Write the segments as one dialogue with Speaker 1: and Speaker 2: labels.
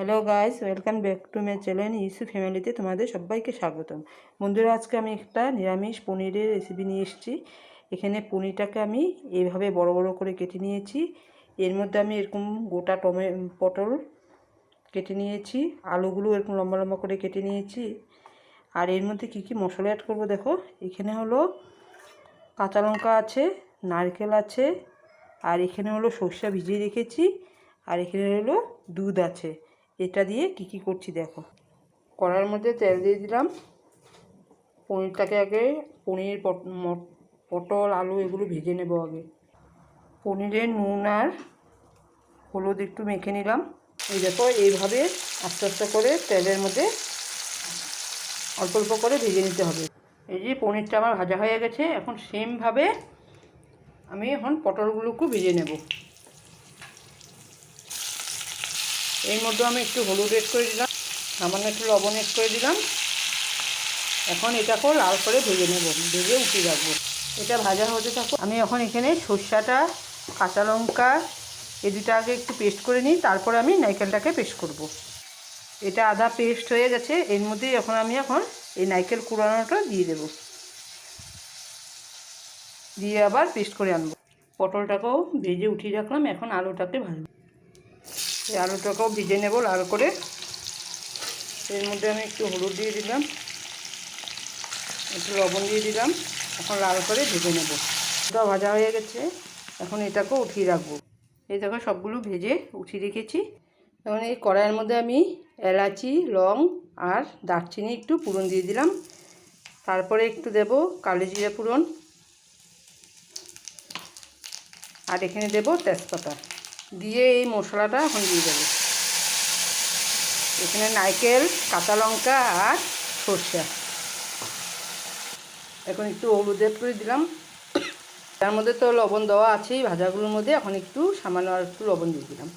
Speaker 1: Hello guys welcome back to my channel Isu ফ্যামিলিতে তোমাদের সবাইকে স্বাগতম। বন্ধুরা, আজকে আমি একটা নিরামিষ পনিরের রেসিপি নিয়ে এসেছি। এখানে পনিরটাকে আমি এইভাবে বড় বড় করে কেটে নিয়েছি। এর মধ্যে আমি এরকম গোটা টমে, পটল কেটে নিয়েছি। আলুগুলো এরকম লম্বা লম্বা করে কেটে নিয়েছি। আর এর মধ্যে কি কি মশলা অ্যাড করব দেখো। এখানে হলো কাঁচা লঙ্কা আছে, নারকেল আছে, আর এখানে হলো সর্ষা ভিজিয়ে রেখেছি। আর এখানে হলো দুধ আছে। এটা দিয়ে কি কি করছি দেখো। কড়ার মধ্যে তেল দিয়ে দিলাম। পনিরটাকে আগে পনির পটল, আলু এগুলো ভেজে নেব আগে। পনিরের নুন আর হলুদ একটু মেখে নিলাম। এই দেখো, এইভাবে আস্তে আস্তে করে তেলের মধ্যে অল্প অল্প করে ভেজে নিতে হবে। এই যে পনিরটা আমার ভাজা হয়ে গেছে, এখন সেমভাবে আমি এখন পটলগুলোকেও ভেজে নেব। এর মধ্যে আমি একটু হলুদ এড করে দিলাম, সামান্য একটু লবণ এড করে দিলাম। এখন এটাকেও লাল করে ভেজে নেব, ভেজে উঠিয়ে রাখব। এটা ভাজা হতে থাকো আমি এখন এখানে সর্ষাটা, কাঁচা লঙ্কা এই দুটো আগে একটু পেস্ট করে নিই, তারপরে আমি নারকেলটাকে পেস্ট করব। এটা আধা পেস্ট হয়ে গেছে, এর মধ্যেই এখন আমি এখন এই নারকেল কুড়ানোটা দিয়ে দেব। দিয়ে আবার পেস্ট করে আনব। পটলটাকেও ভেজে উঠিয়ে রাখলাম, এখন আলুটাকে ভাজবো। এই আলুটাকেও ভিজে নেব লাল করে। এর মধ্যে আমি একটু হলুদ দিয়ে দিলাম, একটু লবণ দিয়ে দিলাম, এখন লাল করে ভেজে নেব। ওটা ভাজা হয়ে গেছে, এখন এটাকেও উঠিয়ে রাখব। এই দেখো সবগুলো ভেজে উঠিয়ে রেখেছি। এখন এই কড়াইয়ের মধ্যে আমি এলাচি, লং আর দারচিনি একটু পুরন দিয়ে দিলাম। তারপরে একটু দেব কালো জিরা পুরন। আর এখানে দেব তেজপাতা। দিয়ে এই মশলাটা এখন দিয়ে দেবো। এখানে নারকেল, কাঁচা লঙ্কা আর সর্ষা। এখন একটু হলুদ করে দিলাম। তার মধ্যে তো লবণ দেওয়া আছেই, ভাজাগুলোর মধ্যে। এখন একটু সামান্য আর একটু লবণ দিয়ে দিলাম।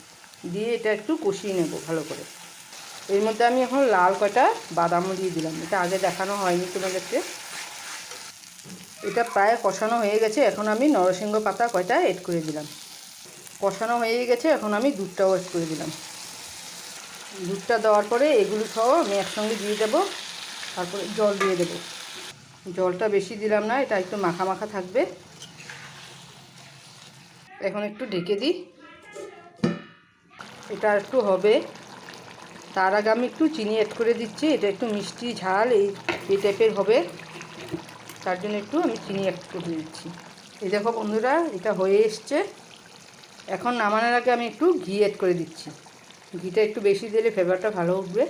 Speaker 1: দিয়ে এটা একটু কষিয়ে নেব ভালো করে। এর মধ্যে আমি এখন লাল কয়টা বাদামও দিয়ে দিলাম। এটা আগে দেখানো হয়নি তোমাদেরকে। এটা প্রায় কষানো হয়ে গেছে। এখন আমি নরসিংহ পাতা কয়টা এড করে দিলাম। কষানো হয়ে গেছে, এখন আমি দুধটাও এড করে দিলাম। দুধটা দেওয়ার পরে এগুলো সহ আমি একসঙ্গে দিয়ে দেবো, তারপরে জল দিয়ে দেবো। জলটা বেশি দিলাম না, এটা একটু মাখা মাখা থাকবে। এখন একটু ঢেকে দিই। এটা একটু হবে। তার আগে আমি একটু চিনি অ্যাড করে দিচ্ছি, এটা একটু মিষ্টি ঝাল, এই এই টাইপের হবে। তার জন্য একটু আমি চিনি অ্যাড করে দিচ্ছি। এই দেখো বন্ধুরা, এটা হয়ে এসছে। এখন নামানোর আগে আমি একটু ঘি অ্যাড করে দিচ্ছি। ঘিটা একটু বেশি দিলে ফ্লেভারটা ভালো উঠবে।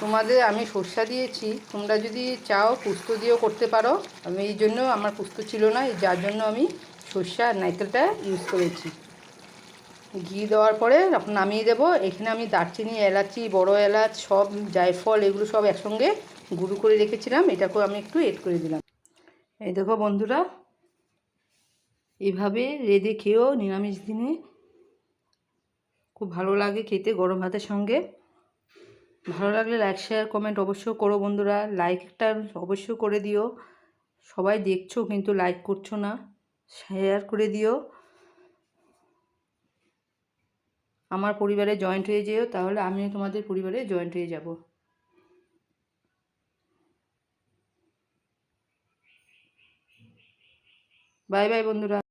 Speaker 1: তোমাদের আমি সর্ষা দিয়েছি, তোমরা যদি চাও পুস্ত দিয়েও করতে পারো। আমি এই জন্য আমার পুস্ত ছিল না যার জন্য আমি সর্ষা আর নারকেলটা ইউজ করেছি। ঘি দেওয়ার পরে যখন নামিয়ে দেবো। এখানে আমি দারচিনি, এলাচি, বড় এলাচ, সব জায়ফল এগুলো সব একসঙ্গে গুঁড়ো করে রেখেছিলাম। এটাকেও আমি একটু এড করে দিলাম। এই দেখো বন্ধুরা এভাবে রেঁধে খেয়েও নিরামিষ দিনে খুব ভালো লাগে খেতে গরম ভাতের সঙ্গে। ভালো লাগলে লাইক শেয়ার কমেন্ট অবশ্যই করো বন্ধুরা। লাইকটা অবশ্যই করে দিও। সবাই দেখছ কিন্তু লাইক করছ না। শেয়ার করে দিও। আমার পরিবারে জয়েন্ট হয়ে যেও, তাহলে আমিও তোমাদের পরিবারে জয়েন্ট হয়ে যাব। বাই বাই বন্ধুরা।